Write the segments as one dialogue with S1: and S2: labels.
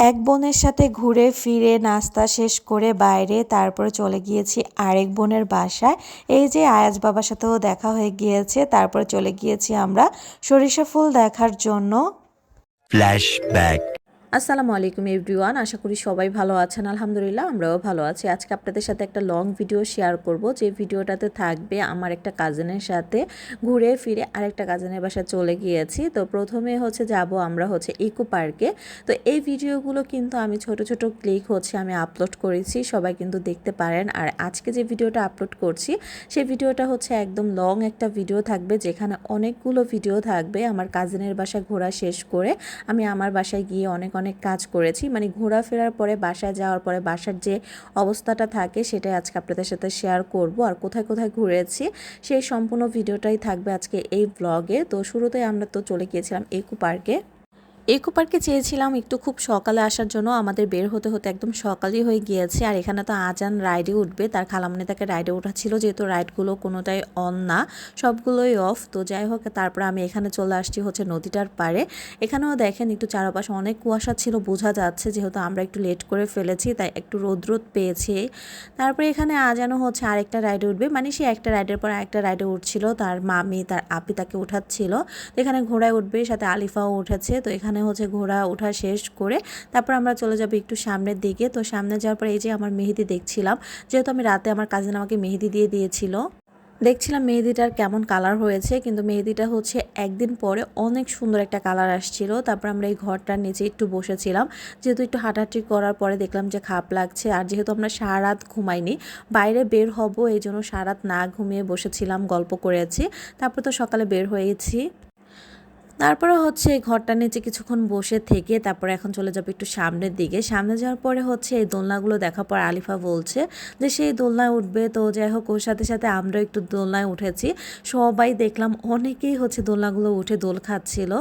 S1: এক বোনের সাথে ঘুরে ফিরে নাস্তা শেষ করে বাইরে তারপরে চলে গিয়েছি আরেক বোনের বাসায় এই যে আয়াজ বাবার সাথেও দেখা হয়ে গিয়েছে, তারপরে চলে গিয়েছি আমরা সরিষা ফুল দেখার জন্য
S2: Flashback.
S3: আসসালামু আলাইকুম এভরিওয়ান, আশা করি সবাই ভালো আছেন। আলহামদুলিল্লাহ, আমরাও ভালো আছি। আজকে আপনাদের সাথে একটা লং ভিডিও শেয়ার করব। যে ভিডিওটাতে থাকবে আমার একটা কাজিনের সাথে ঘুরে ফিরে আরেকটা কাজিনের বাসায় চলে গিয়েছি। তো প্রথমে হচ্ছে যাব আমরা হচ্ছে ইকো পার্কে তো এই ভিডিওগুলো কিন্তু আমি ছোট ছোট ক্লিক হচ্ছে আমি আপলোড করেছি। সবাই কিন্তু দেখতে পারেন। আর আজকে যে ভিডিওটা আপলোড করছি, সেই ভিডিওটা হচ্ছে একদম লং একটা ভিডিও থাকবে, যেখানে অনেকগুলো ভিডিও থাকবে আমার কাজিনের বাসায় ঘোরা শেষ করে। আমি আমার বাসায় গিয়ে অনেক অনেক কাজ করেছি। মানে ঘোরাফেরার পরে, বাসায় যাওয়ার পরে, বাসার যে অবস্থাটা থাকে সেটাই আজকে আপনাদের সাথে শেয়ার করব। আর কোথায় কোথায় ঘুরেছি, সেই সম্পূর্ণ ভিডিওটাই থাকবে আজকে এই ব্লগে তো শুরুতেই আমরা তো চলে গিয়েছিলাম একু পার্কে ইকো পার্কে চেয়েছিলাম একটু খুব সকালে আসার জন্য, আমাদের বের হতে হতে একদম সকালই হয়ে গিয়েছে। আর এখানে তো আজান রাইডে উঠবে, তার খালামনি তাকে রাইডে ওঠাচ্ছিল যেহেতু রাইডগুলো কোনোটাই অন না, সবগুলোই অফ তো যাই হোক, তারপরে আমি এখানে চলে আসছি হচ্ছে নদীটার পাড়ে। এখানেও দেখেন একটু চারপাশে অনেক কুয়াশা ছিল, বোঝা যাচ্ছে যেহেতু আমরা একটু লেট করে ফেলেছি, তাই একটু রোদ রোদ পেয়েছি। তারপরে এখানে আজানও হচ্ছে আরেকটা রাইডে উঠবে মানে সে একটা রাইডের পর আরেকটা রাইডে উঠছিল, তার মামি, তার আপি তাকে উঠাচ্ছিল তো এখানে ঘোড়ায় উঠবে, সাথে আলিফাও উঠেছে, তো এখানে হচ্ছে ঘোরা ওঠা শেষ করে তারপর আমরা চলে যাব একটু সামনের দিকে। তো সামনে যাওয়ার পর এই যে আমার মেহেদি দেখছিলাম, যেহেতু আমি রাতে আমার কাজিন আমাকে মেহেদি দিয়ে দিয়েছিল। দেখছিলাম মেহেদিটার কেমন কালার হয়েছে, কিন্তু মেহেদিটা হচ্ছে একদিন পরে অনেক সুন্দর একটা কালার আসছিল। তারপর আমরা এই ঘরটার নিচে একটু বসেছিলাম, যেহেতু একটু হাঁটাহাঁটি করার পরে দেখলাম যে খাপ লাগছে। আর যেহেতু আমরা সারা রাত ঘুমাইনি, বাইরে বের হব, এই জন্য সারা রাত না ঘুমিয়ে বসেছিলাম, গল্প করেছি। তারপর তো সকালে বের হয়েছি। তারপরে হচ্ছে এই ঘরটার নিচে কিছুক্ষণ বসে থেকে তারপরে এখন চলে যাবে একটু সামনের দিকে। সামনে যাওয়ার পরে হচ্ছে এই দোলনাগুলো দেখার পর আলিফা বলছে যে সেই দোলনায় উঠবে। তো যাই হোক ওর সাথে সাথে আমরা একটু দোলনায় উঠেছি। সবাই দেখলাম অনেকেই হচ্ছে দোলনাগুলো উঠে দোল খাচ্ছিল।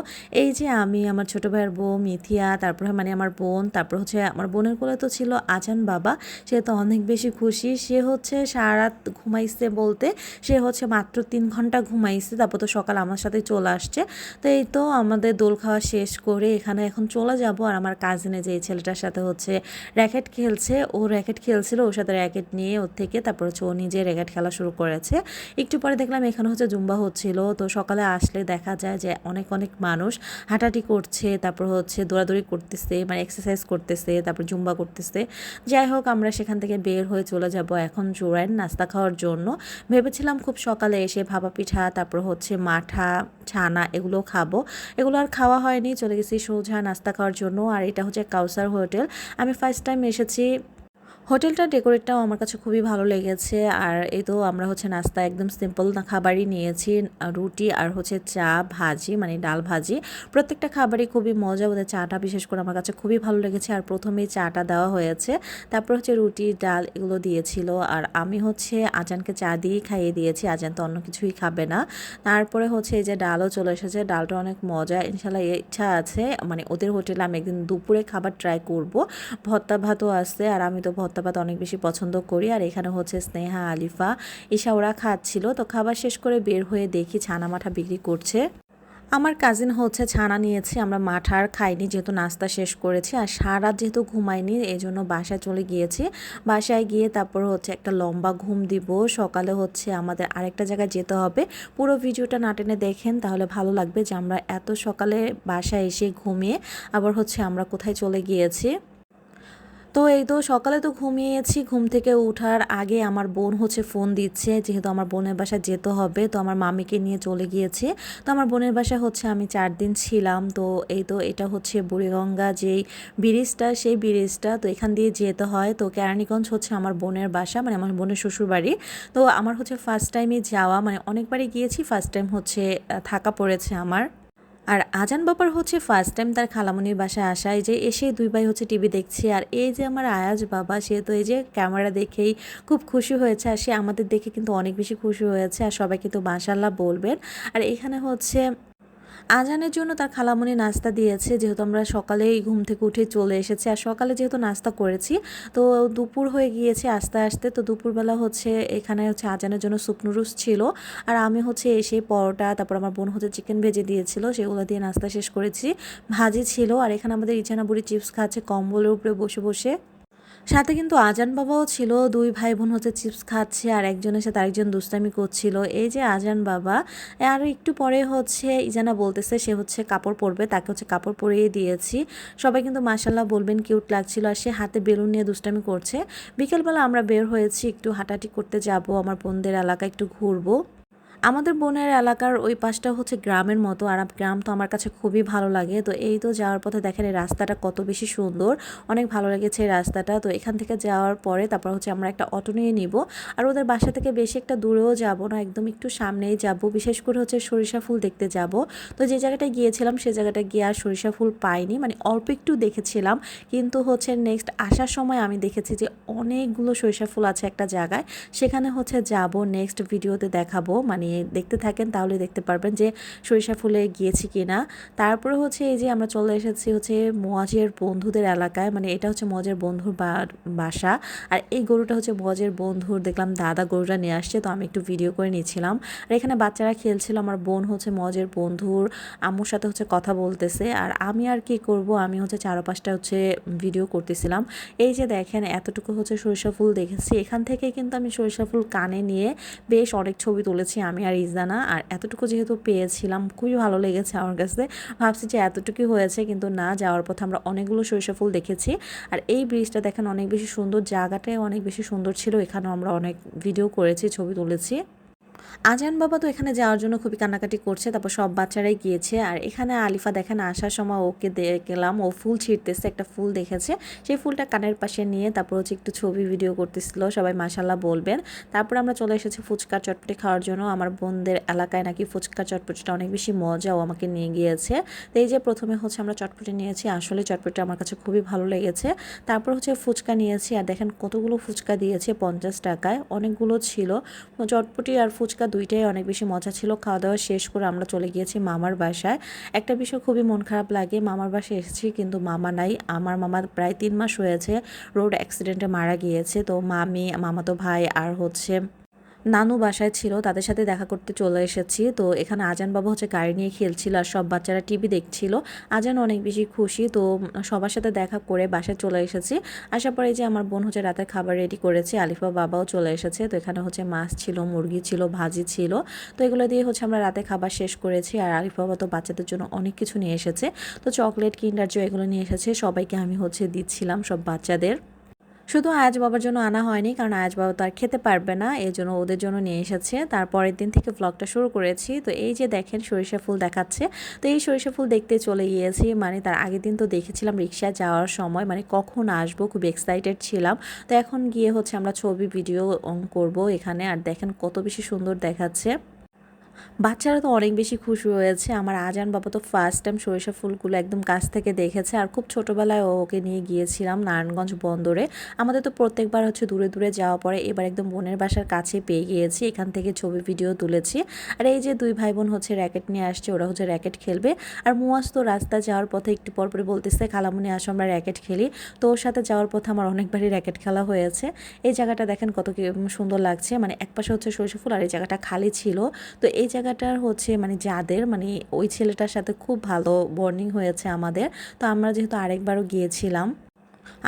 S3: এই যে আমি, আমার ছোটো ভাইয়ের বউ মিথিয়া, তারপরে মানে আমার বোন, তারপর হচ্ছে আমার বোনের কোলে তো ছিল আজান বাবা। সে তো অনেক বেশি খুশি। সে হচ্ছে সারা রাত ঘুমাইছে বলতে, সে হচ্ছে মাত্র তিন ঘণ্টা ঘুমাইছে। তারপর তো সকাল আমার সাথে চলে আসছে। তো এই তো আমাদের দোল খাওয়া শেষ করে এখানে এখন চলে যাব আর আমার কাজিনে যে ছেলেটার সাথে হচ্ছে র্যাকেট খেলছে, ও র্যাকেট খেলছিল, ওর সাথে র্যাকেট নিয়ে ওর থেকে, তারপর হচ্ছে ও নিজে র্যাকেট খেলা শুরু করেছে। একটু পরে দেখলাম এখানে হচ্ছে জুম্বা হচ্ছিল, তো সকালে আসলে দেখা যায় যে অনেক অনেক মানুষ হাঁটাহাঁটি করছে, তারপর হচ্ছে দৌড়াদৌড়ি করতেছে মানে এক্সারসাইজ করতেছে, তারপর জুম্বা করতেছে। যাই হোক, আমরা সেখান থেকে বের হয়ে চলে যাব এখন জোড়ায় নাস্তা খাওয়ার জন্য। ভেবেছিলাম খুব সকালে এসে ভাপা পিঠা, তারপর হচ্ছে মাঠা, ছানা এগুলো খাব। এগুলো আর খাওয়া হয়নি, চলে গেছি সোজা নাস্তা খাওয়ার জন্য। আর এটা হচ্ছে কাউসার হোটেল। আমি ফার্স্ট টাইম এসেছি হোটেলটা ডেকোরেটটাও আমার কাছে খুবই ভালো লেগেছে। আর এই তো আমরা হচ্ছে নাস্তা একদম সিম্পল না খাবারই নিয়েছি, রুটি আর হচ্ছে চা, ভাজি মানে ডাল ভাজি। প্রত্যেকটা খাবারই খুবই মজা, ওদের চাটা বিশেষ করে আমার কাছে খুবই ভালো লেগেছে। আর প্রথমেই চাটা দেওয়া হয়েছে, তারপর হচ্ছে রুটি, ডাল এগুলো দিয়েছিল। আর আমি হচ্ছে আজানকে চা দিয়েই খাইয়ে দিয়েছি, আজান তো অন্য কিছুই খাবে না। তারপরে হচ্ছে এই যে ডালও চলে এসেছে, ডালটা অনেক মজা ইনশাল্লাহ ইচ্ছা আছে। মানে ওদের হোটেলে আমি একদিন দুপুরে খাবার ট্রাই করব। ভর্তা ভাতও আছে, আর আমি তো ভাত অনেক বেশি পছন্দ করি। আর এখানে হচ্ছে স্নেহা, আলিফা, ঈশা ওরা খাচ্ছিল। তো খাবার শেষ করে বের হয়ে দেখি ছানা মাঠা বিক্রি করছে। আমার কাজিন হচ্ছে ছানা নিয়েছে, আমরা মাঠার খাইনি যেহেতু নাস্তা শেষ করেছি। আর সারা যেহেতু ঘুমাইনি এই জন্য বাসায় চলে গিয়েছি। বাসায় গিয়ে তারপর হচ্ছে একটা লম্বা ঘুম দিব। সকালে হচ্ছে আমাদের আরেকটা জায়গায় যেতে হবে। পুরো ভিডিওটা না টেনে দেখেন, তাহলে ভালো লাগবে যে আমরা এত সকালে বাসায় এসে ঘুমিয়ে আবার হচ্ছে আমরা কোথায় চলে গিয়েছি। তো এই তো সকালে তো ঘুমিয়েছি, ঘুম থেকে ওঠার আগে আমার বোন হচ্ছে ফোন দিচ্ছে, যেহেতু আমার বোনের বাসায় যেতে হবে, তো আমার মামিকে নিয়ে চলে গিয়েছে। তো আমার বোনের বাসায় হচ্ছে আমি চার দিন ছিলাম, তো এই তো এটা হচ্ছে বুড়িগঙ্গা যেই ব্রিজটা, সেই ব্রিজটা, তো এখান দিয়ে যেতে হয়। তো কেরানীগঞ্জ হচ্ছে আমার বোনের বাসা মানে আমার বোনের শ্বশুরবাড়ি। তো আমার হচ্ছে ফার্স্ট টাইমে যাওয়া মানে অনেকবারই গিয়েছি ফার্স্ট টাইম হচ্ছে থাকা পড়েছে আমার। আর আজান বাবার হচ্ছে ফার্স্ট টাইম তার খালামনির বাসায় আসায় যে এসে দুই ভাই হচ্ছে টিভি দেখছে, আর এই যে আমার আয়াজ বাবা, সে তো এই যে ক্যামেরা দেখেই খুব খুশি হয়েছে, আর সে আমাদের দেখে কিন্তু অনেক বেশি খুশি হয়েছে, আর সবাই কিন্তু মাসাল্লাহ বলবেন। আর এখানে হচ্ছে আজানের জন্য তার খালামণি নাস্তা দিয়েছে, যেহেতু আমরা সকালেই ঘুম থেকে উঠে চলে এসেছি। আর সকালে যেহেতু নাস্তা করেছি, তো দুপুর হয়ে গিয়েছে আস্তে আস্তে। তো দুপুরবেলা হচ্ছে এখানে হচ্ছে আজানের জন্য নুডলস ছিল। আর আমি হচ্ছে এসে পরোটা, তারপর আমার বোন হচ্ছে চিকেন ভেজে দিয়েছিল, সেগুলো দিয়ে নাস্তা শেষ করেছি। ভাজি ছিল। আর এখানে আমাদের ইচানা বুড়ি চিপস খাচ্ছে, কম্বলের উপরে বসে বসে। সাথে কিন্তু আজান বাবাও ছিল। দুই ভাই বোন হচ্ছে চিপস খাচ্ছে আর একজনের সাথে আরেকজন দুষ্টামি করছিল। এই যে আজান বাবা আর একটু পরে হচ্ছে, ইজানা বলতেছে সে হচ্ছে কাপড় পরবে, তাকে হচ্ছে কাপড় পরিয়ে দিয়েছি। সবাই কিন্তু মাসাল্লাহ বলবেন কিউট লাগছিল আর সে হাতে বেলুন নিয়ে দুষ্টামি করছে। বিকেলবেলা আমরা বের হয়েছি, একটু হাঁটাহাঁটি করতে যাব, আমার বোনদের এলাকা একটু ঘুরবো। আমাদের বোনের এলাকার ওই পাশটা হচ্ছে গ্রামের মতো, আর গ্রাম তো আমার কাছে খুবই ভালো লাগে। তো এই তো যাওয়ার পথে দেখেন এই রাস্তাটা কত বেশি সুন্দর, অনেক ভালো লেগেছে এই রাস্তাটা। তো এখান থেকে যাওয়ার পরে তারপর হচ্ছে আমরা একটা অটো নিয়ে নিব। আর ওদের বাসা থেকে বেশি একটা দূরেও যাব না, একদম একটু সামনেই যাব। বিশেষ করে হচ্ছে সরিষা ফুল দেখতে যাব। তো যে জায়গাটায় গিয়েছিলাম সে জায়গাটায় গিয়ে আর সরিষা ফুল পাইনি। মানে অল্প একটু দেখেছিলাম, কিন্তু হচ্ছে নেক্সট আসার সময় আমি দেখেছি যে অনেকগুলো সরিষা ফুল আছে একটা জায়গায়। সেখানে হচ্ছে যাব নেক্সট ভিডিওতে দেখাবো। মানে দেখতে থাকেন তাহলে দেখতে পারবেন যে সরিষা ফুলে গিয়েছি কি না তারপরে হচ্ছে এই যে আমরা চলে এসেছি হচ্ছে মজের বন্ধুদের এলাকায়। মানে এটা হচ্ছে মজের বন্ধুর বাসা। আর এই গরুটা হচ্ছে মজের বন্ধুর, দেখলাম দাদা গরুটা নিয়ে আসছে, তো আমি একটু ভিডিও করে নিয়েছিলাম। আর এখানে বাচ্চারা খেলছিল, আমার বোন হচ্ছে মজের বন্ধুর আম্মুর সাথে হচ্ছে কথা বলতেছে। আর আমি আর কি করব, আমি হচ্ছে চারপাশটা হচ্ছে ভিডিও করতেছিলাম। এই যে দেখেন, এতটুকু হচ্ছে সরিষা ফুল দেখেছি। এখান থেকে কিন্তু আমি সরিষা ফুল কানে নিয়ে বেশ অনেক ছবি তুলেছি আমি। আর ইজানা আর এতটুকু যেহেতু পেয়েছিলাম, খুবই ভালো লেগেছে আমার কাছে। ভাবছি যে এতটুকুই হয়েছে, কিন্তু না, যাওয়ার পথে আমরা অনেকগুলো সরিষা ফুল দেখেছি। আর এই ব্রিজটা দেখেন, অনেক বেশি সুন্দর, জায়গাটাই অনেক বেশি সুন্দর ছিল। এখানেও আমরা অনেক ভিডিও করেছি, ছবি তুলেছি। আজান বাবা তো এখানে যাওয়ার জন্য খুবই কান্নাকাটি করছে, তারপর সব বাচ্চারাই গিয়েছে। আর এখানে আলিফা দেখেন, আসার সময় ওকে গেলাম ও ফুল ছিঁড়তেছে, একটা ফুল দেখেছে। সেই ফুলটা কানের পাশে নিয়ে তারপর হচ্ছে একটু ছবি ভিডিও করতেছিল, সবাই মাসাল্লাহ বলবেন। তারপর আমরা চলে এসেছি ফুচকা চটপটি খাওয়ার জন্য। আমার বোনদের এলাকায় নাকি ফুচকা চটপটিটা অনেক বেশি মজা ও আমাকে নিয়ে গিয়েছে। তো এই যে প্রথমে হচ্ছে আমরা চটপটি নিয়েছি, আসলে চটপটি আমার কাছে খুবই ভালো লেগেছে। তারপর হচ্ছে ফুচকা নিয়েছি, আর দেখেন কতগুলো ফুচকা দিয়েছে পঞ্চাশ টাকায়, অনেকগুলো ছিল। চটপটি আর ফুচকা দুইটাই অনেক বেশি মজা ছিল। খাওয়া দাওয়া শেষ করে আমরা চলে গিয়েছি মামার বাসায়। একটা বিষয় খুবই মন খারাপ লাগে, মামার বাসায় এসেছি কিন্তু মামা নাই। আমার মামা প্রায় তিন মাস হয়েছে রোড অ্যাক্সিডেন্টে মারা গিয়েছে। তো মামি, মামাতো ভাই আর হচ্ছে নানু বাসায় ছিল, তাদের সাথে দেখা করতে চলে এসেছি। তো এখানে আজান বাবা হচ্ছে গাড়ি নিয়ে খেলছিল আর সব বাচ্চারা টিভি দেখছিল। আজান অনেক বেশি খুশি, তো সবার সাথে দেখা করে বাসায় চলে এসেছি। আসার পরে যে আমার বোন হচ্ছে রাতের খাবার রেডি করেছে, আলিফা বাবাও চলে এসেছে। তো এখানে হচ্ছে মাছ ছিল, মুরগি ছিল, ভাজি ছিল। তো এগুলো দিয়ে হচ্ছে আমরা রাতে খাবার শেষ করেছি আর আলিফ বাবা তো বাচ্চাদের জন্য অনেক কিছু নিয়ে এসেছে। তো চকলেট কিন্ডার, জয় এগুলো নিয়ে এসেছে। সবাইকে আমি হচ্ছে দিচ্ছিলাম সব বাচ্চাদের। শুধু আয়াজ বাবার জন্য আনা হয়নি, কারণ আয়াজ বাবা তো আর খেতে পারবে না এই জন্য ওদের জন্য নিয়ে এসেছে। তারপরের দিন থেকে ব্লগটা শুরু করেছি। তো এই যে দেখেন সরিষা ফুল দেখাচ্ছে। তো এই সরিষা ফুল দেখতে চলে গিয়েছি মানে তার আগের দিন তো দেখেছিলাম রিক্সা যাওয়ার সময় মানে কখন আসব, খুব এক্সাইটেড ছিলাম। তো এখন গিয়ে হচ্ছে আমরা ছবি ভিডিও করব এখানে। আর দেখেন কত বেশি সুন্দর দেখাচ্ছে। বাচ্চারা তো অনেক বেশি খুশি হয়েছে। আমার আজান বাবা তো ফার্স্ট টাইম সরিষা ফুলগুলো একদম কাছ থেকে দেখেছে। আর খুব ছোটোবেলায় ওকে নিয়ে গিয়েছিলাম নারায়ণগঞ্জ বন্দরে। আমাদের তো প্রত্যেকবার হচ্ছে দূরে দূরে যাওয়া পরে এবার একদম বোনের বাসার কাছে পেয়ে গিয়েছি। এখান থেকে ছবি ভিডিও তুলেছি। আর এই যে দুই ভাই বোন হচ্ছে র্যাকেট নিয়ে আসছে, ওরা হচ্ছে র্যাকেট খেলবে। আর মুয়াজ তো রাস্তা যাওয়ার পথে একটু পর পরে বলতেছে, খালামুনি, আসো, আমরা র্যাকেট খেলি। তো ওর সাথে যাওয়ার পথে আমার অনেকবারই র্যাকেট খেলা হয়েছে। এই জায়গাটা দেখেন কত সুন্দর লাগছে। মানে এক পাশে হচ্ছে সরিষা ফুল আর এই জায়গাটা খালি ছিল। তো এই জায়গাটার হচ্ছে মানে যাদের মানে ওই ছেলেটার সাথে খুব ভালো বর্নিং হয়েছে আমাদের, তো আমরা যেহেতু আরেকবারও গিয়েছিলাম।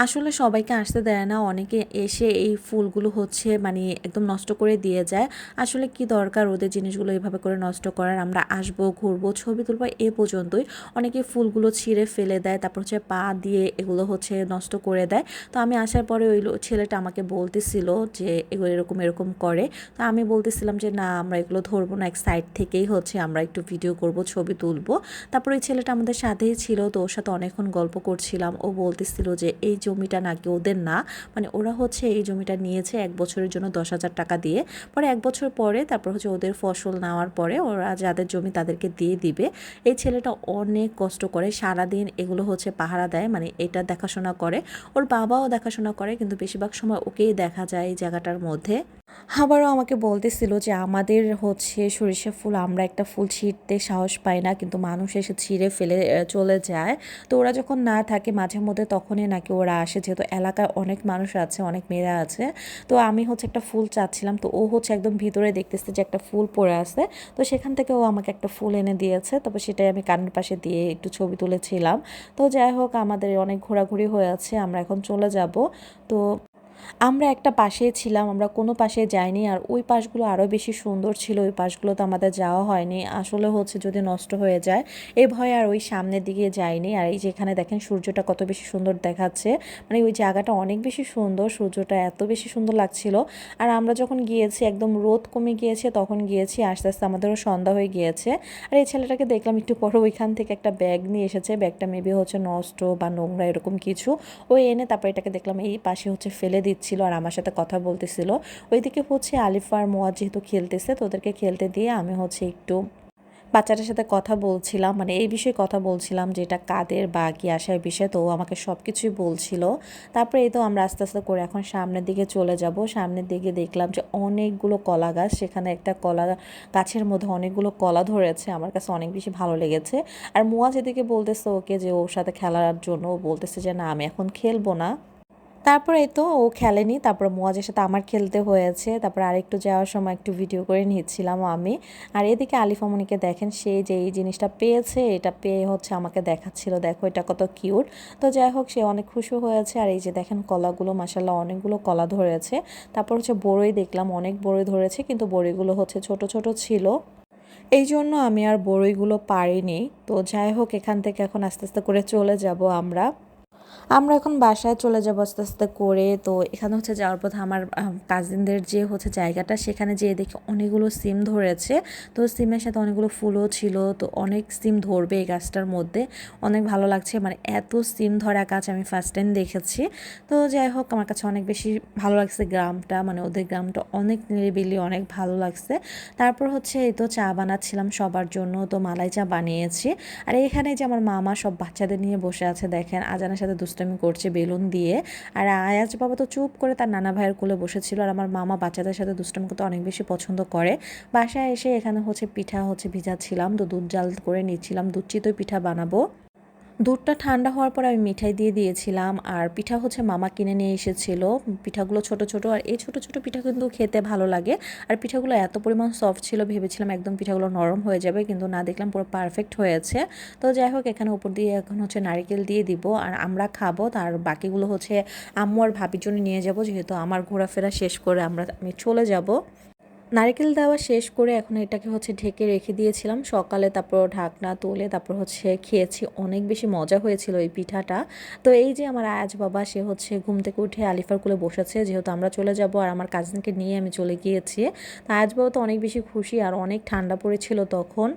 S3: আসলে সবাইকে আসতে দেয় না, অনেকে এসে এই ফুলগুলো হচ্ছে মানে একদম নষ্ট করে দিয়ে যায়। আসলে কি দরকার ওদের জিনিসগুলো এভাবে করে নষ্ট করার? আমরা আসব, ঘুরবো, ছবি তুলবো এ পর্যন্তই। অনেকে ফুলগুলো ছিঁড়ে ফেলে দেয়, তারপর হচ্ছে পা দিয়ে এগুলো হচ্ছে নষ্ট করে দেয়। তো আমি আসার পরে ওই ছেলেটা আমাকে বলতেছিল যে এগুলো এরকম এরকম করে। তো আমি বলতেছিলাম যে, না, আমরা এগুলো ধরবো না, এক সাইড থেকেই হচ্ছে আমরা একটু ভিডিও করব, ছবি তুলবো। তারপর ওই ছেলেটা আমাদের সাথেই ছিল, তো ওর সাথে অনেকক্ষণ গল্প করছিলাম। ও বলতেছিল যে এই জমিটা নাকি ওদের না। মানে ওরা হচ্ছে এই জমিটা নিয়েছে এক বছরের জন্য দশ হাজার টাকা দিয়ে। পরে এক বছর পরে তারপর হচ্ছে ওদের ফসল নেওয়ার পরে ওরা যাদের জমি তাদেরকে দিয়ে দিবে। এই ছেলেটা অনেক কষ্ট করে সারাদিন এগুলো হচ্ছে পাহারা দেয় মানে এটা দেখাশোনা করে। ওর বাবাও দেখাশোনা করে, কিন্তু বেশিরভাগ সময় ওকেই দেখা যায় এই জায়গাটার মধ্যে। আবারও আমাকে বলতেছিল যে আমাদের হচ্ছে সরিষা ফুল, আমরা একটা ফুল ছিঁড়তে সাহস পাই না, কিন্তু মানুষ এসে ছিঁড়ে ফেলে চলে যায়। তো ওরা যখন না থাকে মাঝে মধ্যে তখনই নাকি ওরা আসে, যেহেতু এলাকায় অনেক মানুষ আছে, অনেক মেয়েরা আছে। তো আমি হচ্ছে একটা ফুল চাচ্ছিলাম, তো ও হচ্ছে একদম ভিতরে দেখতেছে যে একটা ফুল পড়ে আছে। তো সেখান থেকে ও আমাকে একটা ফুল এনে দিয়েছে তারপর সেটাই আমি কানের পাশে দিয়ে একটু ছবি তুলেছিলাম। তো যাই হোক, আমাদের অনেক ঘোরাঘুরি হয়ে আছে, আমরা এখন চলে যাব। তো আমরা একটা পাশে ছিলাম, আমরা কোনো পাশে যাইনি আর ওই পাশগুলো আরও বেশি সুন্দর ছিল, ওই পাশগুলো তো আমাদের যাওয়া হয়নি। আসলে হচ্ছে যদি নষ্ট হয়ে যায়, এ ভয়ে আর ওই সামনের দিকে যাইনি। আর এই যেখানে দেখেন সূর্যটা কত বেশি সুন্দর দেখাচ্ছে। মানে ওই জায়গাটা অনেক বেশি সুন্দর, সূর্যটা এত বেশি সুন্দর লাগছিল। আর আমরা যখন গিয়েছি, একদম রোদ কমে গিয়েছে, তখন গিয়েছি, আস্তে আস্তে আমাদেরও সন্ধ্যা হয়ে গিয়েছে। আর এই ছেলেটাকে দেখলাম একটু পরে ওইখান থেকে একটা ব্যাগ নিয়ে এসেছে। ব্যাগটা মেবি হচ্ছে নষ্ট বা নোংরা এরকম কিছু। ওই এনে তারপর এটাকে দেখলাম এই পাশে হচ্ছে ফেলে দিচ্ছিল আর আমার সাথে কথা বলতেছিল। ওইদিকে হচ্ছে আলিফা আর মোয়াজ যেহেতু খেলতেছে, তো ওদেরকে খেলতে দিয়ে আমি হচ্ছে একটু বাচ্চাটার সাথে কথা বলছিলাম। মানে এই বিষয়ে কথা বলছিলাম যে এটা কাদের বা কি আসার বিষয়, তো আমাকে সব কিছুই বলছিল। তারপরে এই তো আমরা আস্তে আস্তে করে এখন সামনের দিকে চলে যাব। সামনের দিকে দেখলাম যে অনেকগুলো কলা গাছ, সেখানে একটা কলা গাছের মধ্যে অনেকগুলো কলা ধরেছে। আমার কাছে অনেক বেশি ভালো লেগেছে। আর মুয়া যেদিকে বলতেছে ওকে যে ওর সাথে খেলার জন্য ও বলতেছে যে না, আমি এখন খেলব না। তারপরে তো ও খেলেনি, তারপর মোয়াজের সাথে আমার খেলতে হয়েছে, তারপর আরেকটু যাওয়ার সময় একটু ভিডিও করে নিচ্ছিলাম আমি। আর এদিকে আলিফামনিকে দেখেন, সে যে এই জিনিসটা পেয়েছে, এটা পেয়ে হচ্ছে আমাকে দেখাচ্ছিল, দেখো এটা কত কিউট তো যাই হোক, সে অনেক খুশি হয়েছে, আর এই যে দেখেন কলাগুলো মাসাল্লাহ অনেকগুলো কলা ধরেছে। তারপর হচ্ছে বড়ই দেখলাম, অনেক বড়ই ধরেছে, কিন্তু বড়িগুলো হচ্ছে ছোট ছোট ছিল। এই জন্য আমি আর বড়ইগুলো পারিনি। তো যাই হোক, এখান থেকে এখন আস্তে আস্তে করে চলে যাব আমরা। আমরা এখন বাসায় চলে যাব আস্তে আস্তে করে। তো এখানে হচ্ছে যাওয়ার পথে আমার কাজিনদের যে হচ্ছে জায়গাটা, সেখানে যেয়ে দেখি অনেকগুলো সিম ধরেছে। তো সিমের সাথে অনেকগুলো ফুলও ছিল। তো অনেক সিম ধরবে এই গাছটার মধ্যে। অনেক ভালো লাগছে। মানে এত সিম ধরা গাছ আমি ফার্স্ট টাইম দেখেছি। তো যাই হোক, আমার কাছে অনেক বেশি ভালো লাগছে গ্রামটা। মানে ওদের গ্রামটা অনেক নিরিবিলি, অনেক ভালো লাগছে। তারপর হচ্ছে এই তো চা বানাচ্ছিলাম সবার জন্য। তো মালাই চা বানিয়েছি। আর এখানে যে আমার মামা সব বাচ্চাদের নিয়ে বসে আছে, দেখেন। আজানের সাথে দুষ্টামি করছে বেলুন দিয়ে। আর আয়াজ বাবা তো চুপ করে তার নানা ভাইয়ের কোলে বসেছিল আর আমার মামা বাচ্চাদের সাথে দুষ্টামি করতে অনেক বেশি পছন্দ করে। বাসায় এসে এখানে হচ্ছে পিঠা হচ্ছে ভিজাচ্ছিলাম তো দুধ জাল করে নিচ্ছিলাম, দুধ চিতই পিঠা বানাবো। দুধটা ঠান্ডা হওয়ার পর আমি মিঠাই দিয়ে দিয়েছিলাম, আর পিঠা হচ্ছে মামা কিনে নিয়ে এসেছিল। পিঠাগুলো ছোট ছোট, আর এই ছোট ছোট পিঠা কিন্তু খেতে ভালো লাগে। আর পিঠাগুলো এত পরিমাণ সফট ছিল, ভেবেছিলাম একদম পিঠাগুলো নরম হয়ে যাবে, কিন্তু না দেখলাম পুরো পারফেক্ট হয়েছে। তো যাই হোক, এখানে উপর দিয়ে এখন হচ্ছে নারিকেল দিয়ে দিব, আর আমরা খাব। তার বাকিগুলো হচ্ছে আম্মু আর ভাবির জন্য নিয়ে যাব, যেহেতু আমার ঘোরাফেরা শেষ করে আমরা, আমি চলে যাব। নারকেল দেওয়া শেষ করে এখন এটাকে হচ্ছে ঢেকে রেখে দিয়েছিলাম। সকালে তারপর ঢাকনা তুলে তারপর হচ্ছে খেয়েছি। অনেক বেশি মজা হয়েছিল এই পিঠাটা। তো এই যে আমার আয়াজ বাবা, সে হচ্ছে ঘুম থেকে উঠে আলিফার কুলে বসেছে। যেহেতু আমরা চলে যাব আর আমার কাজিনকে নিয়ে আমি চলে গিয়েছি। তো আয়াজ বাবা তো অনেক বেশি খুশি আর অনেক ঠান্ডা পড়েছিল তখন।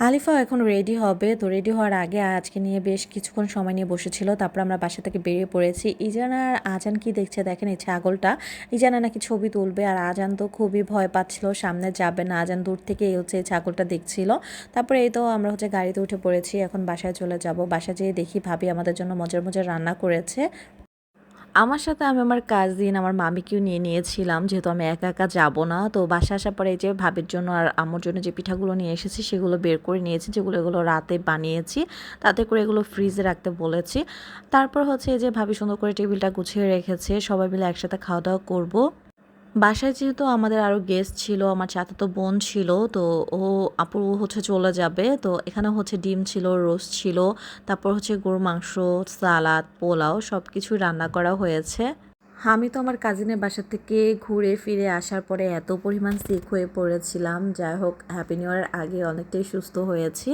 S3: আলিফা এখন রেডি হবে। তো রেডি হওয়ার আগে আজকে নিয়ে বেশ কিছুক্ষণ সময় নিয়ে বসেছিল। তারপর আমরা বাসা থেকে বেরিয়ে পড়েছি। ইজানা আজান কি দেখছে? দেখেন এই ছাগলটা। ইজানা নাকি ছবি তুলবে। আর আজান তো খুবই ভয় পাচ্ছিল। সামনে যাবে না। আজান দূর থেকে হচ্ছে ছাগলটা দেখছিল। তারপরে এই তো আমরা হচ্ছে গাড়িতে উঠে পড়েছি। এখন বাসায় চলে যাব। বাসায় যেয়ে দেখি ভাবি আমাদের জন্য মজার মজার রান্না করেছে। আমার সাথে আমি আমার কাজিন আমার মামিকেও নিয়ে নিয়েছিলাম, যেহেতু আমি একা একা যাব না। তো বাসা আসার পরে এই যে ভাবের জন্য আর আমার জন্য যে পিঠাগুলো নিয়ে এসেছি, সেগুলো বের করে নিয়েছি, যেগুলো এগুলো রাতে বানিয়েছি। তাতে করে এগুলো ফ্রিজে রাখতে বলেছি। তারপর হচ্ছে এই যে ভাবি সুন্দর করে টেবিলটা গুছিয়ে রেখেছে, সবাই মিলে একসাথে খাওয়া দাওয়া করব। বাসায় যেহেতু আমাদের আরও গেস্ট ছিল, আমার চাচাতো বোন ছিল, তো ও আপু হচ্ছে চলে যাবে। তো এখানে হচ্ছে ডিম ছিল রোস্ট ছিল, তারপর হচ্ছে গরুর মাংস সালাদ পোলাও সব কিছুই রান্না করা হয়েছে। আমি তো আমার কাজিনের বাসা থেকে ঘুরে ফিরে আসার পরে এত পরিমাণ সিক হয়ে পড়েছিলাম। যাই হোক হ্যাপি নিউ ইয়ার আগে অনেকটাই সুস্থ হয়েছি।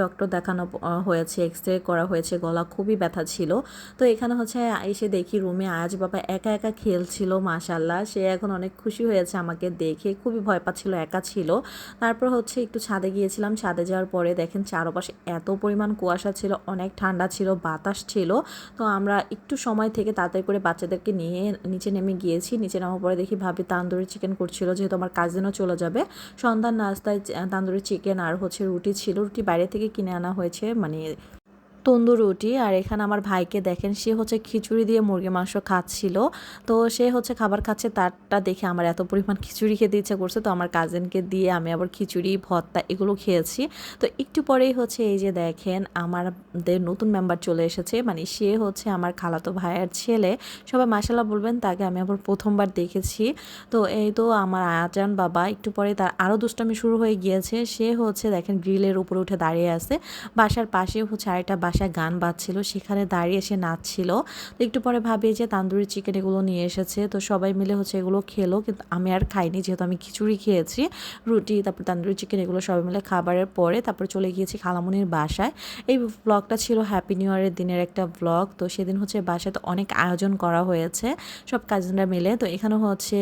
S3: ডক্টর দেখানো হয়েছে এক্স রে করা হয়েছে, গলা খুবই ব্যথা ছিল। তো এখানে হচ্ছে এসে দেখি রুমে আজ বাবা একা একা খেলছিল মাশাল্লাহ সে এখন অনেক খুশি হয়েছে আমাকে দেখে, খুবই ভয় পাচ্ছিল, একা ছিল। তারপর হচ্ছে একটু ছাদে গিয়েছিলাম। ছাদে যাওয়ার পরে দেখেন চারপাশে এত পরিমাণ কুয়াশা ছিল, অনেক ঠান্ডা ছিল, বাতাস ছিল। তো আমরা একটু সময় থেকে তাড়াতাড়ি করে বাচ্চাদেরকে নিয়ে নিচে নেমে গিয়েছি, নিচে নামার পরে দেখি ভাবি তান্দুরি চিকেন করছিল, যেহেতু আমার কাজিনও চলে যাবে। সন্ধ্যার নাস্তায় তান্দুরি চিকেন আর হচ্ছে রুটি ছিল, রুটি বাইরে থেকে কিনে আনা হয়েছে মানে তন্দুর রুটি আর এখানে আমার ভাইকে দেখেন, সে হচ্ছে খিচুড়ি দিয়ে মুরগি মাংস খাচ্ছিল। তো সে হচ্ছে খাবার খাচ্ছে তারটা দেখে আমার এত পরিমাণ খিচুড়ি খেতে ইচ্ছা করছে, তো আমার কাজিনকে দিয়ে আমি আবার খিচুড়ি, ভর্তা এগুলো খেয়েছি। তো একটু পরেই হচ্ছে এই যে দেখেন, আমাদের নতুন মেম্বার চলে এসেছে মানে সে হচ্ছে আমার খালাতো ভাইয়ের ছেলে। সবাই মাসাল্লাহ বলবেন, তাকে আমি আবার প্রথমবার দেখেছি। তো এই তো আমার আজান বাবা, একটু পরে তার আরও দুষ্টামি শুরু হয়ে গিয়েছে। সে হচ্ছে দেখেন গ্রিলের উপরে উঠে দাঁড়িয়ে আছে। বাসার পাশে হচ্ছে আরেকটা বাসায় গান বাজছিল, সেখানে দাঁড়িয়ে সে নাচছিল। তো একটু পরে ভাবি যে তান্দুরি চিকেন এগুলো নিয়ে এসেছে। তো সবাই মিলে হচ্ছে এগুলো খেলো, কিন্তু আমি আর খাইনি, যেহেতু আমি খিচুড়ি খেয়েছি, রুটি, তারপর তান্দুরি চিকেন এগুলো সবাই মিলে খাবারের পরে তারপর চলে গিয়েছি খালামুনির বাসায়। এই ব্লগটা ছিল হ্যাপি নিউ ইয়ারের দিনের একটা ব্লগ তো সেদিন হচ্ছে বাসায় তো অনেক আয়োজন করা হয়েছে, সব কাজিনরা মিলে। তো এখানে হচ্ছে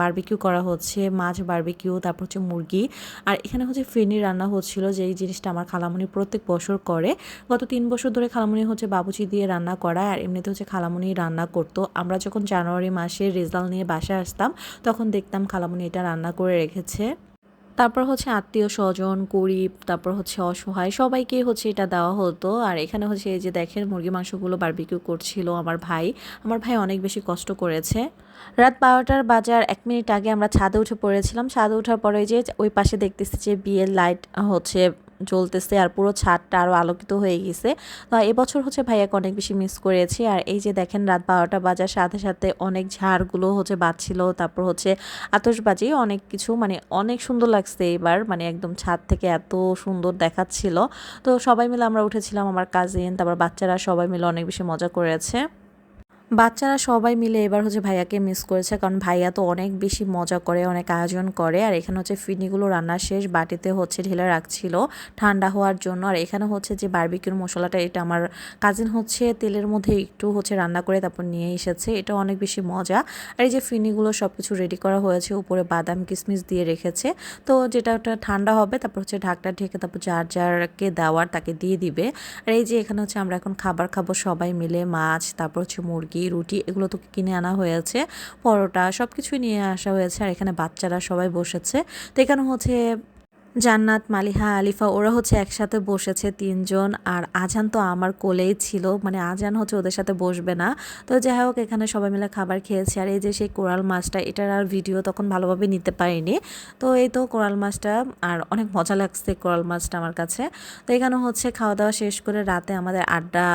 S3: বারবিকিউ করা হচ্ছে, মাছ বারবিকিউ তারপর হচ্ছে মুরগি। আর এখানে হচ্ছে ফিরনি রান্না হচ্ছিল, যেই জিনিসটা আমার খালামুনি প্রত্যেক বছর করে। গত তিন বছর ধরে খালামুনি হচ্ছে বাবুচি দিয়ে রান্না করা, আর এমনিতে হচ্ছে খালামুনি রান্না করতো। আমরা যখন জানুয়ারি মাসে রেজাল্ট নিয়ে বাসায় আসতাম, তখন দেখতাম খালামুনি এটা রান্না করে রেখেছে। তারপর হচ্ছে আত্মীয় স্বজন, গরিব, তারপর হচ্ছে অসহায়, সবাইকে হচ্ছে এটা দেওয়া হতো। আর এখানে হচ্ছে এই যে দেখেন মুরগি মাংসগুলো বারবিকিউ করছিল আমার ভাই। আমার ভাই অনেক বেশি কষ্ট করেছে। রাত বারোটার বাজার এক মিনিট আগে আমরা ছাদে উঠে পড়েছিলাম। ছাদে ওঠার পরে যে ওই পাশে দেখতেছি যে বিয়ের লাইট হচ্ছে জ্বলতেছে আর পুরো ছাদটা আরও আলোকিত হয়ে গেছে। তো এবছর হচ্ছে ভাইয়াকে অনেক বেশি মিস করেছি। আর এই যে দেখেন রাত বারোটা বাজার, সাথে সাথে অনেক ঝাড়গুলো হচ্ছে বাজছিল। তারপর হচ্ছে আতশবাজি, অনেক কিছু মানে অনেক সুন্দর লাগছে এবার মানে একদম ছাদ থেকে এত সুন্দর দেখাচ্ছিল। তো সবাই মিলে আমরা উঠেছিলাম, আমার কাজিন তারপর বাচ্চারা সবাই মিলে অনেক বেশি মজা করেছে। বাচ্চারা সবাই মিলে এবার হচ্ছে ভাইয়াকে মিস করেছে, কারণ ভাইয়া তো অনেক বেশি মজা করে, অনেক আয়োজন করে। আর এখানে হচ্ছে ফিনিগুলো রান্না শেষ, বাটিতে হচ্ছে ঢেলে রাখছিল ঠান্ডা হওয়ার জন্য। আর এখানে হচ্ছে যে বারবিকিউর মশলাটা, এটা আমার কাজিন হচ্ছে তেলের মধ্যে একটু হচ্ছে রান্না করে তারপর নিয়ে এসেছে। এটা অনেক বেশি মজা। আর এই যে ফিনিগুলো সব কিছু রেডি করা হয়েছে, উপরে বাদাম কিশমিশ দিয়ে রেখেছে। তো যেটা ওটা ঠান্ডা হবে, তারপর হচ্ছে ঢাকটা ঢেকে তারপর যার যারকে দেওয়ার তাকে দিয়ে দিবে। আর এই যে এখানে হচ্ছে আমরা এখন খাবার খাব সবাই মিলে, মাছ, তারপর হচ্ছে মুরগি রুটি, এগুলো তো কিনে আনা হয়েছে। পরোটা সব কিছুই নিয়ে আসা হয়েছে আর এখানে বাচ্চারা সবাই বসেছে। তো এখানে হচ্ছে জান্নাত, মালিহা, আলিফা ওরা হচ্ছে একসাথে বসেছে তিনজন। আর আজান তো আমার কোলেই ছিল মানে আজান হচ্ছে ওদের সাথে বসবে না। তো যাই হোক, এখানে সবাই মিলে খাবার খেয়েছি। আর এই যে সেই কোরাল মাছটা, এটার আর ভিডিও তখন ভালোভাবে নিতে পারিনি। তো এই তো কোরাল মাছটা, আর অনেক মজা লাগছে কোরাল মাছটা আমার কাছে। তো এখানে হচ্ছে খাওয়া দাওয়া শেষ করে রাতে আমাদের আড্ডা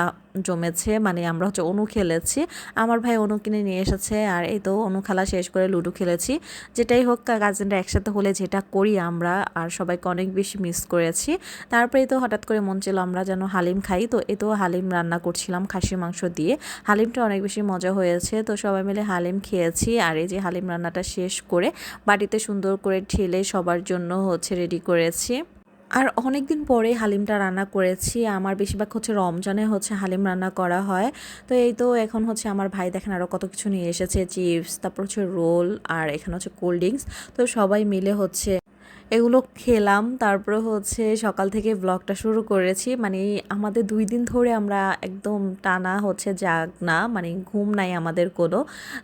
S3: জমেছে মানে আমরা হচ্ছে অনু খেলেছি। আমার ভাই অনু কিনে নিয়ে এসেছে আর এই তো অনু খেলা শেষ করে লুডো খেলেছি। যেটাই হোক কাজিনরা একসাথে হলে যেটা করি আমরা আর সবাইকে অনেক বেশি মিস করেছি। তারপরেই তো হঠাৎ করে মন ছিল আমরা যেন হালিম খাই। তো এই তো হালিম রান্না করছিলাম খাসির মাংস দিয়ে। হালিমটা অনেক বেশি মজা হয়েছে। তো সবাই মিলে হালিম খেয়েছি আর এই যে হালিম রান্নাটা শেষ করে বাড়িতে সুন্দর করে ঠেলে সবার জন্য হচ্ছে রেডি করেছি। আর অনেক দিন পরে হালিমটা রান্না করেছি। আমার বেশিরভাগ হচ্ছে রমজানে হচ্ছে হালিম রান্না করা হয়। তো এই তো এখন হচ্ছে আমার ভাই দেখেন আরও কত কিছু নিয়ে এসেছে, চিপস, তারপর হচ্ছে রোল আর এখানে হচ্ছে কোল্ড ড্রিঙ্কস। তো সবাই মিলে হচ্ছে এগুলো খেলাম। তারপরে হচ্ছে সকাল থেকে ব্লগটা শুরু করেছি। মানে আমাদের দুই দিন ধরে আমরা একদম টানা হচ্ছে জাগ না মানে ঘুম নাই আমাদের কোনো।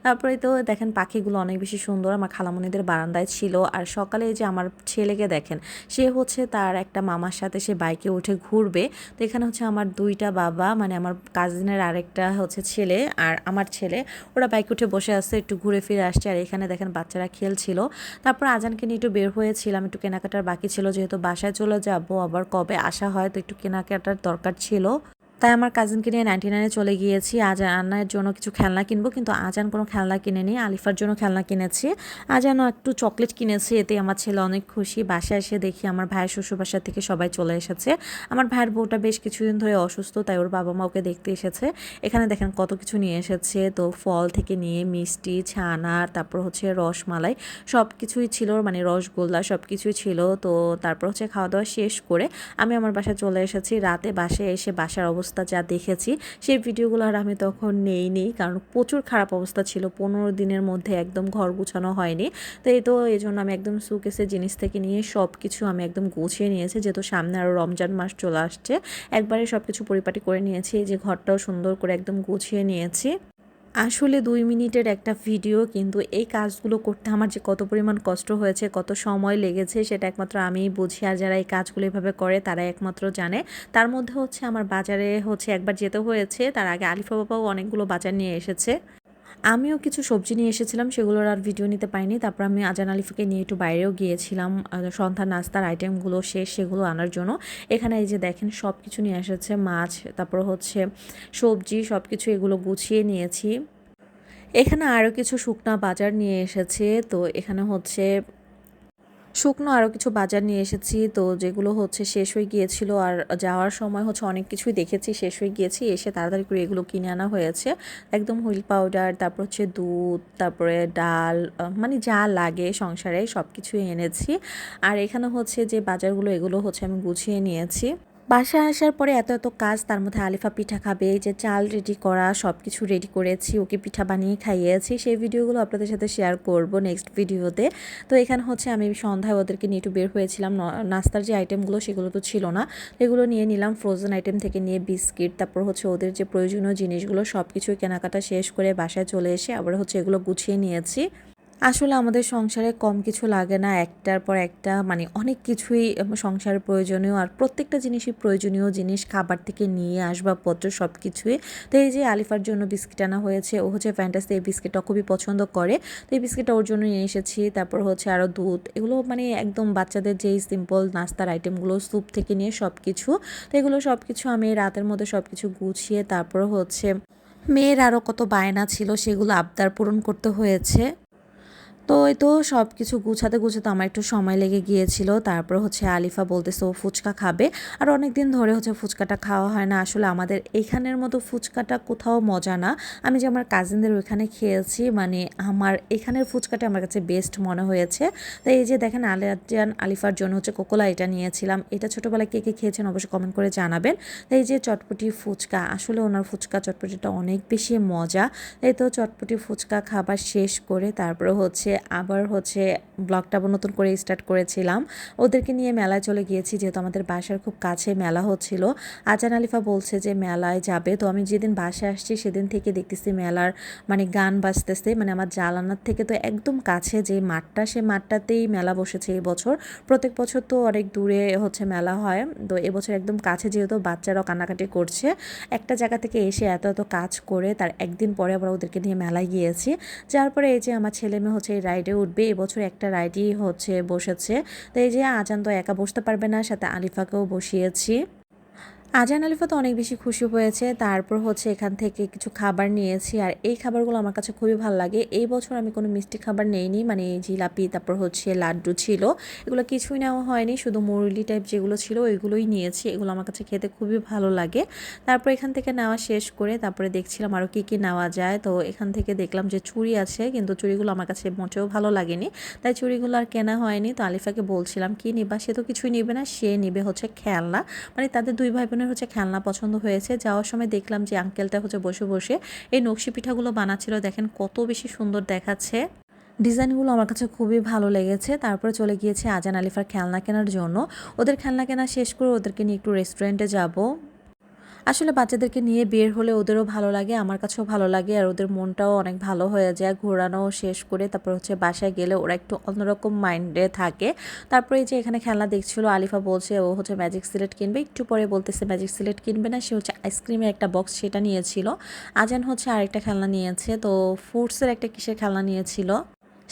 S3: তারপরে তো দেখেন পাখিগুলো অনেক বেশি সুন্দর, আমার খালামণিদের বারান্দায় ছিল। আর সকালে যে আমার ছেলেকে দেখেন, সে হচ্ছে তার একটা মামার সাথে সে বাইকে উঠে ঘুরবে। তো এখানে হচ্ছে আমার দুইটা বাবা মানে আমার কাজিনের আরেকটা হচ্ছে ছেলে আর আমার ছেলে। ওরা বাইকে উঠে বসে আছে, একটু ঘুরে ফিরে আসছে। আর এখানে দেখেন বাচ্চারা খেলছিল। তারপর আজানকে নিয়ে একটু বের হয়েছিলাম, একটু কেনাকাটার বাকি ছিল, যেহেতু বাসায় চলে যাব, আবার কবে আসা হয় তো একটু কেনাকাটার দরকার ছিল। তাই আমার কাজিনকে নিয়ে নাইনটি নাইনে চলে গিয়েছি। আজানের জন্য কিছু খেলনা কিনবো, কিন্তু আজান কোনো খেলনা কিনেনি, আলিফার জন্য খেলনা কিনেছি। আজানও একটু চকলেট কিনেছি এতে আমার ছেলে অনেক খুশি। বাসায় এসে দেখি আমার ভাইয়ের শ্বশুর বাসা থেকে সবাই চলে এসেছে। আমার ভাইয়ের বউটা বেশ কিছুদিন ধরে অসুস্থ, তাই ওর বাবা মা ওকে দেখতে এসেছে। এখানে দেখেন কত কিছু নিয়ে এসেছে। তো ফল থেকে নিয়ে মিষ্টি, ছানা, তারপর হচ্ছে রসমালাই সব কিছুই ছিল মানে রসগোল্লা সব কিছুই ছিল। তো তারপর হচ্ছে খাওয়া দাওয়া শেষ করে আমি আমার বাসায় চলে এসেছি। রাতে বাসায় এসে বাসার অবস্থা যা দেখেছি, সেই ভিডিওগুলো আর আমি তখন নেই নেইনি, কারণ প্রচুর খারাপ অবস্থা ছিল। পনেরো দিনের মধ্যে একদম ঘর গুছানো হয়নি। তো এই তো, এই জন্য আমি একদম সুকেসের জিনিস থেকে নিয়ে সব কিছু আমি একদম গুছিয়ে নিয়েছি। যেহেতু সামনে আরও রমজান মাস চলে আসছে, একবারে সব কিছু পরিপাটি করে নিয়েছি। এই যে ঘরটাও সুন্দর করে একদম গুছিয়ে নিয়েছি। আসলে দুই মিনিটের একটা ভিডিও কিন্তু এই কাজগুলো করতে আমার যে কত পরিমাণ কষ্ট হয়েছে, কত সময় লেগেছে, সেটা একমাত্র আমি বুঝি। আর যারা এই কাজগুলো এভাবে করে তারা একমাত্র জানে। তার মধ্যে হচ্ছে আমার বাজারে হচ্ছে একবার যেতে হয়েছে, তার আগে আলিফা বাবাও অনেকগুলো বাজার নিয়ে এসেছে। আমিও কিছু সবজি নিয়ে এসেছিলাম, সেগুলোর আর ভিডিও নিতে পাইনি তারপর আমি আজান আলিফাকে নিয়ে একটু বাইরেও গিয়েছিলাম সন্ধ্যা নাস্তার আইটেমগুলো শেষ, সেগুলো আনার জন্য। এখানে এই যে দেখেন সব কিছু নিয়ে এসেছে, মাছ, তারপর হচ্ছে সবজি সব কিছু এগুলো গুছিয়ে নিয়েছি। এখানে আরও কিছু শুকনা বাজার নিয়ে এসেছে, তো এখানে হচ্ছে শুকনো আরও কিছু বাজার নিয়ে এসেছি। তো যেগুলো হচ্ছে শেষ হয়ে গিয়েছিল আর যাওয়ার সময় হচ্ছে অনেক কিছুই দেখেছি, শেষ হয়ে গিয়েছি। এসে তাড়াতাড়ি করে এগুলো কিনে আনা হয়েছে। একদম হুইল পাউডার, তারপর হচ্ছে দুধ, তারপরে ডাল মানে যা লাগে সংসারে সব কিছুই এনেছি। আর এখানে হচ্ছে যে বাজারগুলো, এগুলো হচ্ছে আমি গুছিয়ে নিয়েছি। বাসায় আসার পরে এত এত কাজ, তার মধ্যে আলিফা পিঠা খাবে যে চাল রেডি করা সব কিছু রেডি করেছি, ওকে পিঠা বানিয়ে খাইয়েছি। সেই ভিডিওগুলো আপনাদের সাথে শেয়ার করব নেক্সট ভিডিওতে তো এখানে হচ্ছে আমি সন্ধ্যায় ওদেরকে নিয়ে একটু বের হয়েছিলাম নাস্তার যে আইটেমগুলো সেগুলো তো ছিল না, এগুলো নিয়ে নিলাম ফ্রোজেন আইটেম থেকে নিয়ে বিস্কিট তারপর হচ্ছে ওদের যে প্রয়োজনীয় জিনিসগুলো সব কিছুই কেনাকাটা শেষ করে বাসায় চলে এসে আবার হচ্ছে এগুলো গুছিয়ে নিয়েছি। আসলে আমাদের সংসারে কম কিছু লাগে না, একটার পর একটা মানে অনেক কিছুই সংসারের প্রয়োজনীয় আর প্রত্যেকটা জিনিসই প্রয়োজনীয় জিনিস, খাবার থেকে নিয়ে আসবাবপত্র সব কিছুই তো এই যে আলিফার জন্য বিস্কিট আনা হয়েছে, ও হচ্ছে ফ্যান্টাসি এই বিস্কিটটা খুবই পছন্দ করে। তো এই বিস্কিটটা ওর জন্য নিয়ে এসেছি, তারপর হচ্ছে আরও দুধ, এগুলো মানে একদম বাচ্চাদের যেই সিম্পল নাস্তার আইটেমগুলো স্যুপ থেকে নিয়ে সব কিছু তো এগুলো সব কিছু আমি রাতের মধ্যে সব কিছু গুছিয়ে, তারপর হচ্ছে মেয়ের আরও কত বায়না ছিল, সেগুলো আবদার পূরণ করতে হয়েছে। তো এই তো সব কিছু গুছাতে গুছাতে আমার একটু সময় লেগে গিয়েছিল। তারপর হচ্ছে আলিফা বলতেছে, ও ফুচকা খাবে। আর অনেক দিন ধরে হচ্ছে ফুচকাটা খাওয়া হয় না। আসলে আমাদের এখানের মতো ফুচকাটা কোথাও মজা না। আমি যে আমার কাজিনদের ওইখানে খেয়েছি মানে আমার এখানের ফুচকাটা আমার কাছে বেস্ট মনে হয়েছে। তো এই যে দেখেন আলিয়াজান আলিফার জন্য হচ্ছে কোকোলা এটা নিয়েছিলাম। এটা ছোটোবেলায় কে কে খেয়েছেন অবশ্যই কমেন্ট করে জানাবেন। তো এই যে চটপটি ফুচকা, আসলে ওনার ফুচকা চটপটিটা অনেক বেশি মজা। এই তো চটপটি ফুচকা খাবার শেষ করে তারপরে হচ্ছে আবার হচ্ছে ব্লগটা নতুন করে স্টার্ট করেছিলাম। ওদেরকে নিয়ে মেলায় চলে গিয়েছি, যেহেতু আমাদের বাসার খুব কাছে মেলা হচ্ছিল। আজান আলিফা বলছে যে মেলায় যাবে। তো আমি যেদিন বাসায় আসছি সেদিন থেকে দেখতেছি মেলার মানে গান বাজতেছে। মানে আমার জালানার থেকে তো একদম কাছে যে মাঠটা, সে মাঠটাতেই মেলা বসেছে এই বছর। প্রত্যেক বছর তো অনেক দূরে হচ্ছে মেলা হয়। তো এবছর একদম কাছে যেহেতু বাচ্চারাও কান্নাকাটি করছে। একটা জায়গা থেকে এসে এত এত কাজ করে তার একদিন পরে আবার ওদেরকে নিয়ে মেলায় গিয়েছি। যার পরে এই যে আমার ছেলে মেয়ে হচ্ছে এই রাইডে উঠবে, এবছর একটা রাইডই হচ্ছে, বসেছে। তো এই যে আজান তো একা বসতে পারবে না, সাথে আলিফাকেও বসিয়েছি। আজান আলিফা তো অনেক বেশি খুশি হয়েছে। তারপর হচ্ছে এখান থেকে কিছু খাবার নিয়েছি। আর এই খাবারগুলো আমার কাছে খুবই ভালো লাগে। এই বছর আমি কোনো মিষ্টি খাবার নেইনি। মানে জিলাপি, তারপর হচ্ছে লাড্ডু ছিল। এগুলো কিছুই নেওয়া হয়নি। শুধু মুরলি টাইপ যেগুলো ছিল, ওইগুলোই নিয়েছি। এগুলো আমার কাছে খেতে খুবই ভালো লাগে। তারপর এখান থেকে নেওয়া শেষ করে তারপরে দেখছিলাম আরও কী কী নেওয়া যায়। তো এখান থেকে দেখলাম যে চুড়ি আছে, কিন্তু চুড়িগুলো আমার কাছে মোটেও ভালো লাগেনি। তাই চুড়িগুলো আর কেনা হয়নি। তো আলিফাকে বলছিলাম, কি নিবা? সে তো কিছুই নিবে না। সে নিবে হচ্ছে খেলনা। মানে তাদের দুই ভাই বোনের হচ্ছে খেলনা পছন্দ হয়েছে। যাওয়ার সময় দেখলাম যে আঙ্কেলটা হচ্ছে বসে বসে এই নকশি পিঠাগুলো বানাচ্ছিল। দেখেন কত বেশি সুন্দর দেখাচ্ছে। ডিজাইনগুলো আমার কাছে খুবই ভালো লেগেছে। তারপরে চলে গিয়েছে আজান আলিফার খেলনা কেনার জন্য। ওদের খেলনা কেনা শেষ করে ওদেরকে নিয়ে একটু রেস্টুরেন্টে যাব। আসলে বাচ্চাদেরকে নিয়ে বের হলে ওদেরও ভালো লাগে, আমার কাছেও ভালো লাগে আর ওদের মনটাও অনেক ভালো হয়ে যায়। ঘোরানো শেষ করে তারপর হচ্ছে বাসায় গেলে ওরা একটু অন্যরকম মাইন্ডে থাকে। তারপরে যে এখানে খেলনা দেখছিল, আলিফা বলছে ও হচ্ছে ম্যাজিক সিলেট কিনবে। একটু পরে বলতেছে ম্যাজিক সিলেট কিনবে না, সে হচ্ছে আইসক্রিমের একটা বক্স সেটা নিয়েছিল। আজান হচ্ছে আরেকটা খেলনা নিয়েছে, তো ফ্রুটসের একটা কিসের খেলনা নিয়েছিল?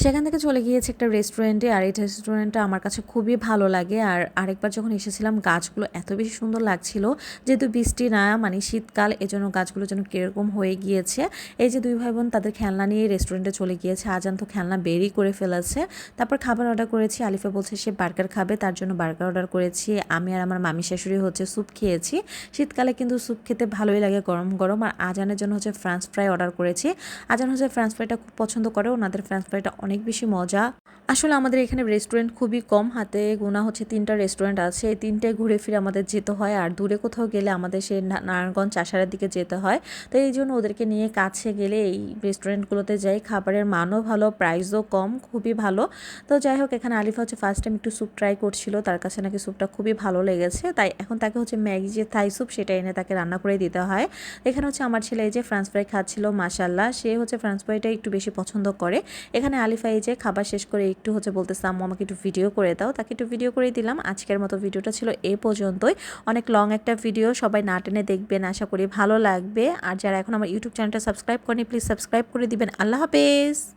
S3: সেখান থেকে চলে গিয়েছে একটা রেস্টুরেন্টে আর এই রেস্টুরেন্টটা আমার কাছে খুবই ভালো লাগে। আর আরেকবার যখন এসেছিলাম, গাছগুলো এত বেশি সুন্দর লাগছিল, যেহেতু বৃষ্টি না মানে শীতকাল, এজন্য গাছগুলো যেন কীরকম হয়ে গিয়েছে। এই যে দুই ভাই বোন তাদের খেলনা নিয়ে রেস্টুরেন্টে চলে গিয়েছে। আজান তো খেলনা বেরই করে ফেলেছে। তারপর খাবার অর্ডার করেছি। আলিফা বলছে, সে বার্গার খাবে, তার জন্য বার্গার অর্ডার করেছি। আমি আর আমার মামি শাশুড়ি হচ্ছে স্যুপ খেয়েছি। শীতকালে কিন্তু স্যুপ খেতে ভালোই লাগে গরম গরম। আর আজানের জন্য হচ্ছে ফ্রান্স ফ্রাই অর্ডার করেছি। আজান হচ্ছে ফ্রান্স ফ্রাইটা খুব পছন্দ করে, ওনাদের ফ্রান্স ফ্রাইটা অনেক বেশি মজা। আসলে আমাদের এখানে রেস্টুরেন্ট খুবই কম হাতে গোনা হচ্ছে তিনটা রেস্টুরেন্ট আছে। এই তিনটে ঘুরে ফিরে আমাদের যেতে হয় আর দূরে কোথাও গেলে আমাদের না- নারায়ণগঞ্জ চাষারের দিকে যেতে হয়। তো এই জন্য ওদেরকে নিয়ে কাছে গেলে এই রেস্টুরেন্টগুলোতে যাই। খাবারের মানও ভালো প্রাইসও কম, খুবই ভালো। তো যাই হোক, এখানে আলিফা হচ্ছে ফার্স্ট টাইম একটু স্যুপ ট্রাই করছিল। তার কাছে নাকি স্যুপটা খুবই ভালো লেগেছে। তাই এখন তাকে হচ্ছে ম্যাগি যে থাই স্যুপ সেটা এনে তাকে রান্না করে দিতে হয়। এখানে হচ্ছে আমার ছেলে এই যে ফ্রান্স ফ্রাই খাচ্ছিল মাসাল্লাহ সে হচ্ছে ফ্রান্স ফ্রাইটা একটু বেশি পছন্দ করে। এখানে আলিফা এই যে খাবার শেষ করে একটু হচ্ছে বলতেছে, আম্মু, আমাকে একটু ভিডিও করে দাও। তাকে একটু ভিডিও করে দিলাম। আজকের মতো ভিডিওটা ছিল এ পর্যন্তই। অনেক লং একটা ভিডিও সবাই না টেনে দেখবেন, আশা করি ভালো লাগবে। আর যারা এখন আমার ইউটিউব চ্যানেলটা সাবস্ক্রাইব করেনি প্লিজ সাবস্ক্রাইব করে দিবেন। আল্লাহ হাফেজ!